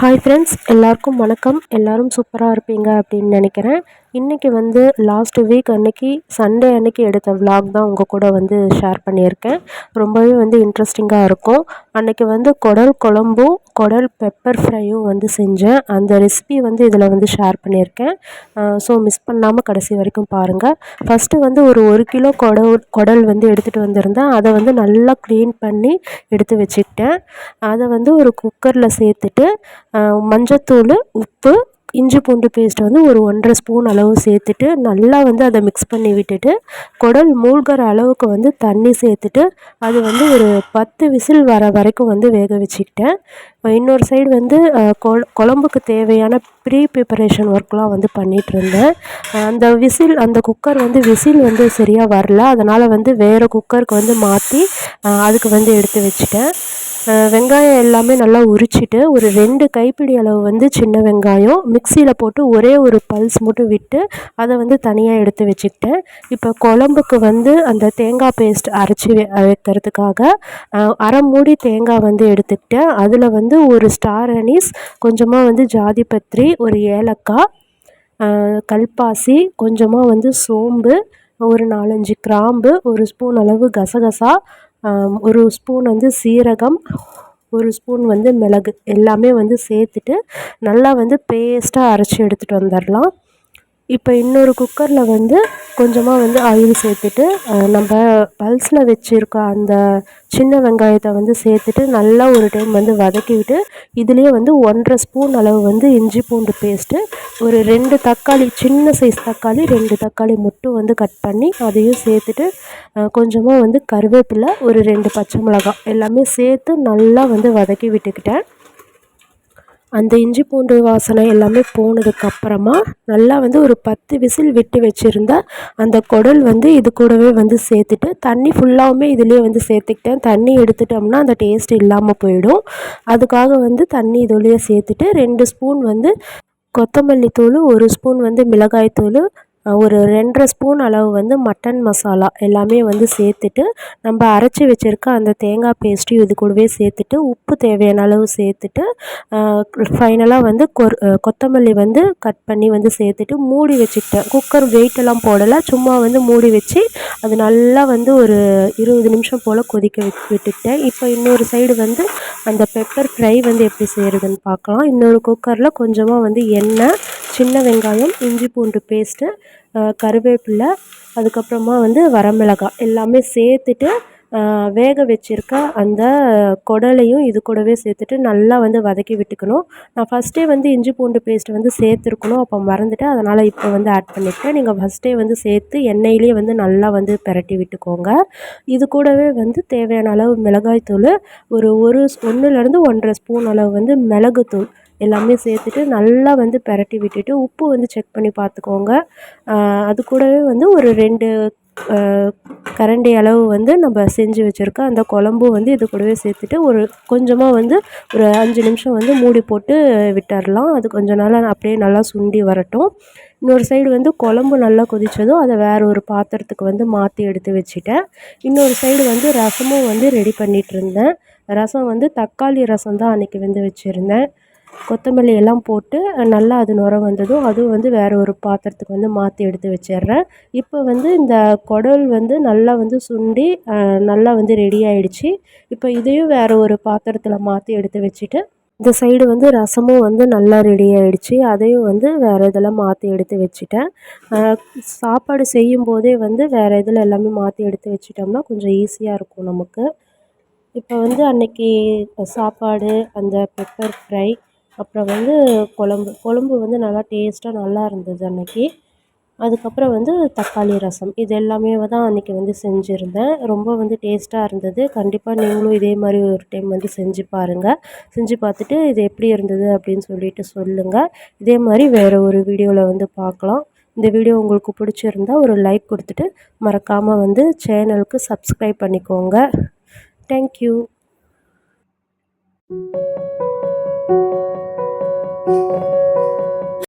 Hi friends எல்லாருக்கும் வணக்கம். எல்லாரும் சூப்பராக இருப்பீங்க அப்படின்னு நினைக்கிறேன். இன்றைக்கி வந்து லாஸ்ட் வீக் அன்னைக்கு சண்டே அன்னைக்கு எடுத்த விலாக் தான் உங்கள் கூட வந்து ஷேர் பண்ணியிருக்கேன். ரொம்பவே வந்து இன்ட்ரெஸ்டிங்காக இருக்கும். அன்னைக்கு வந்து குடல் குழம்பும் குடல் பெப்பர் ஃப்ரையும் வந்து செஞ்சேன். அந்த ரெசிபி வந்து இதில் வந்து ஷேர் பண்ணியிருக்கேன். ஸோ மிஸ் பண்ணாமல் கடைசி வரைக்கும் பாருங்கள் ஃபஸ்ட்டு வந்து ஒரு ஒரு கிலோ குடல் குடல் வந்து எடுத்துகிட்டு வந்திருந்தேன். அதை வந்து நல்லா க்ளீன் பண்ணி எடுத்து வச்சுக்கிட்டேன். அதை வந்து ஒரு குக்கரில் சேர்த்துட்டு மஞ்சத்தூள் உப்பு இஞ்சி பூண்டு பேஸ்ட் வந்து ஒரு ஒன்றரை ஸ்பூன் அளவு சேர்த்துட்டு நல்லா வந்து அதை மிக்ஸ் பண்ணி விட்டுட்டு குடல் மூழ்கிற அளவுக்கு வந்து தண்ணி சேர்த்துட்டு அது வந்து ஒரு பத்து விசில் வர வரைக்கும் வந்து வேக வச்சுக்கிட்டேன். இன்னொரு சைடு வந்து குழம்புக்கு தேவையான ப்ரீ ப்ரிப்பரேஷன் ஒர்க்லாம் வந்து பண்ணிகிட்டு இருந்தேன். அந்த விசில் அந்த குக்கர் வந்து விசில் வந்து சரியாக வரல. அதனால் வந்து வேறு குக்கருக்கு வந்து மாற்றி அதுக்கு வந்து எடுத்து வச்சுட்டேன். வெங்காயம் எல்லாமே நல்லா உரிச்சிட்டு ஒரு ரெண்டு கைப்பிடி அளவு வந்து சின்ன வெங்காயம் மிக்சியில் போட்டு ஒரே ஒரு பல்ஸ் மட்டும் விட்டு அதை வந்து தனியாக எடுத்து வச்சுக்கிட்டேன் இப்போ குழம்புக்கு வந்து அந்த தேங்காய் பேஸ்ட் அரைச்சி வைக்கிறதுக்காக அரை மூடி தேங்காய் வந்து எடுத்துக்கிட்டேன் அதில் வந்து ஒரு ஸ்டார் அனீஸ் கொஞ்சமாக வந்து ஜாதிபத்ரி ஒரு ஏலக்காய் கல்பாசி கொஞ்சமாக வந்து சோம்பு ஒரு நாலஞ்சு கிராம்பு ஒரு ஸ்பூன் அளவு கசகசா ஒரு ஸ்பூன் வந்து சீரகம் ஒரு ஸ்பூன் வந்து மிளகு எல்லாமே வந்து சேர்த்துட்டு நல்லா வந்து பேஸ்ட்டாக அரைச்சி எடுத்துகிட்டு வந்துடலாம். இப்போ இன்னொரு குக்கரில் வந்து கொஞ்சமாக வந்து ஆயில் சேர்த்துட்டு நம்ம பல்ஸில் வச்சுருக்க அந்த சின்ன வெங்காயத்தை வந்து சேர்த்துட்டு நல்லா ஒரு டைம் வந்து வதக்கி விட்டு இதுலேயே வந்து ஒன்றரை ஸ்பூன் அளவு வந்து இஞ்சி பூண்டு பேஸ்ட்டு ஒரு ரெண்டு தக்காளி சின்ன சைஸ் தக்காளி ரெண்டு தக்காளி மட்டும் வந்து கட் பண்ணி அதையும் சேர்த்துட்டு கொஞ்சமாக வந்து கருவேப்பிலை ஒரு ரெண்டு பச்சை மிளகாய் எல்லாமே சேர்த்து நல்லா வந்து வதக்கி விட்டுக்கிட்டேன். அந்த இஞ்சி பூண்டு வாசனை எல்லாமே போனதுக்கப்புறமா நல்லா வந்து ஒரு பத்து விசில் விட்டு வச்சுருந்த அந்த குடல் வந்து இது கூடவே வந்து சேர்த்துட்டு தண்ணி ஃபுல்லாகவுமே இதுலேயே வந்து சேர்த்துக்கிட்டேன். தண்ணி எடுத்துட்டோம்னா அந்த டேஸ்ட் இல்லாமல் போயிடும். அதுக்காக வந்து தண்ணி இதுலேயே சேர்த்துட்டு ரெண்டு ஸ்பூன் வந்து கொத்தமல்லி தூள் ஒரு ஸ்பூன் வந்து மிளகாய் தூள் ஒரு ரெண்டரை ஸ்பூன் அளவு வந்து மட்டன் மசாலா எல்லாமே வந்து சேர்த்துட்டு நம்ம அரைச்சி வச்சுருக்க அந்த தேங்காய் பேஸ்ட்டையும் இது கூடவே சேர்த்துட்டு உப்பு தேவையான அளவு சேர்த்துட்டு ஃபைனலாக வந்து கொர் கொத்தமல்லி வந்து கட் பண்ணி வந்து சேர்த்துட்டு மூடி வச்சுக்கிட்டேன். குக்கர் வெயிட்டெல்லாம் போடலை சும்மா வந்து மூடி வச்சு அது நல்லா வந்து ஒரு இருபது நிமிஷம் போல் கொதிக்க விட்டுட்டேன் இப்போ இன்னொரு சைடு வந்து அந்த பெப்பர் ஃப்ரை வந்து எப்படி செய்கிறதுன்னு பார்க்கலாம். இன்னொரு குக்கரில் கொஞ்சமாக வந்து எண்ணெய் சின்ன வெங்காயம் இஞ்சி பூண்டு பேஸ்ட்டு கருவேப்பிலை அதுக்கப்புறமா வந்து வரமிளகாய் எல்லாமே சேர்த்துட்டு வேக வச்சிருக்க அந்த குடலையும் இது கூடவே சேர்த்துட்டு நல்லா வந்து வதக்கி விட்டுக்கணும். நான் ஃபஸ்ட்டே வந்து இஞ்சி பூண்டு பேஸ்ட் வந்து சேர்த்துருக்கணும். அப்போ மறந்துட்டேன். அதனால் இப்போ வந்து ஆட் பண்ணிவிட்டேன் நீங்கள் ஃபஸ்ட்டே வந்து சேர்த்து எண்ணெயிலே வந்து நல்லா வந்து பிரட்டி விட்டுக்கோங்க. இது கூடவே வந்து தேவையான அளவு மிளகாய்த்தூள் ஒரு ஒரு ஒன்றுலேருந்து ஒன்றரை ஸ்பூன் அளவு வந்து மிளகுத்தூள் எல்லாமே சேர்த்துட்டு நல்லா வந்து பிரட்டி விட்டுட்டு உப்பு வந்து செக் பண்ணி பார்த்துக்கோங்க. அது கூடவே வந்து ஒரு ரெண்டு கரண்டி அளவு வந்து நம்ம செஞ்சு வச்சுருக்க அந்த குழம்பும் வந்து இது கூடவே சேர்த்துட்டு ஒரு கொஞ்சமாக வந்து ஒரு அஞ்சு நிமிஷம் வந்து மூடி போட்டு விட்டுறலாம். அது கொஞ்ச நாள் அப்படியே நல்லா சுண்டி வரட்டும். இன்னொரு சைடு வந்து குழம்பு நல்லா கொதித்ததும் அதை வேறு ஒரு பாத்திரத்துக்கு வந்து மாற்றி எடுத்து வச்சுட்டேன். இன்னொரு சைடு வந்து ரசமும் வந்து ரெடி பண்ணிட்டு இருந்தேன். ரசம் வந்து தக்காளி ரசம் தான் அன்றைக்கி வந்து வச்சுருந்தேன். கொத்தமல்லி எல்லாம் போட்டு நல்லா அது நுர வந்ததும் அதுவும் வந்து வேறு ஒரு பாத்திரத்துக்கு வந்து மாற்றி எடுத்து வச்சிடுறேன். இப்போ வந்து இந்த குடல் வந்து நல்லா வந்து சுண்டி நல்லா வந்து ரெடி ஆகிடுச்சி இப்போ இதையும் வேறு ஒரு பாத்திரத்தில் மாற்றி எடுத்து வச்சுட்டு இந்த சைடு வந்து ரசமும் வந்து நல்லா ரெடி ஆகிடுச்சி அதையும் வந்து வேறு இதில் மாற்றி எடுத்து வச்சுட்டேன். சாப்பாடு செய்யும் போதே வந்து வேறு இதில் எல்லாமே மாற்றி எடுத்து வச்சிட்டோம்னா கொஞ்சம் ஈஸியாக இருக்கும் நமக்கு. இப்போ வந்து அன்னைக்கு சாப்பாடு அந்த பெப்பர் ஃப்ரை அப்புறம் வந்து குழம்பு குழம்பு வந்து நல்லா டேஸ்ட்டாக நல்லா இருந்தது அன்னைக்கு. அதுக்கப்புறம் வந்து தக்காளி ரசம். இது எல்லாமே தான் அன்றைக்கி வந்து செஞ்சுருந்தேன். ரொம்ப வந்து டேஸ்ட்டாக இருந்தது. கண்டிப்பாக நீங்களும் இதே மாதிரி ஒரு டைம் வந்து செஞ்சு பாருங்கள் செஞ்சு பார்த்துட்டு இது எப்படி இருந்தது அப்படின்னு சொல்லிட்டு சொல்லுங்கள் இதே மாதிரி வேறு ஒரு வீடியோவில் வந்து பார்க்கலாம். இந்த வீடியோ உங்களுக்கு பிடிச்சிருந்தா ஒரு லைக் கொடுத்துட்டு மறக்காமல் வந்து சேனலுக்கு சப்ஸ்கிரைப் பண்ணிக்கோங்க. தேங்க்யூ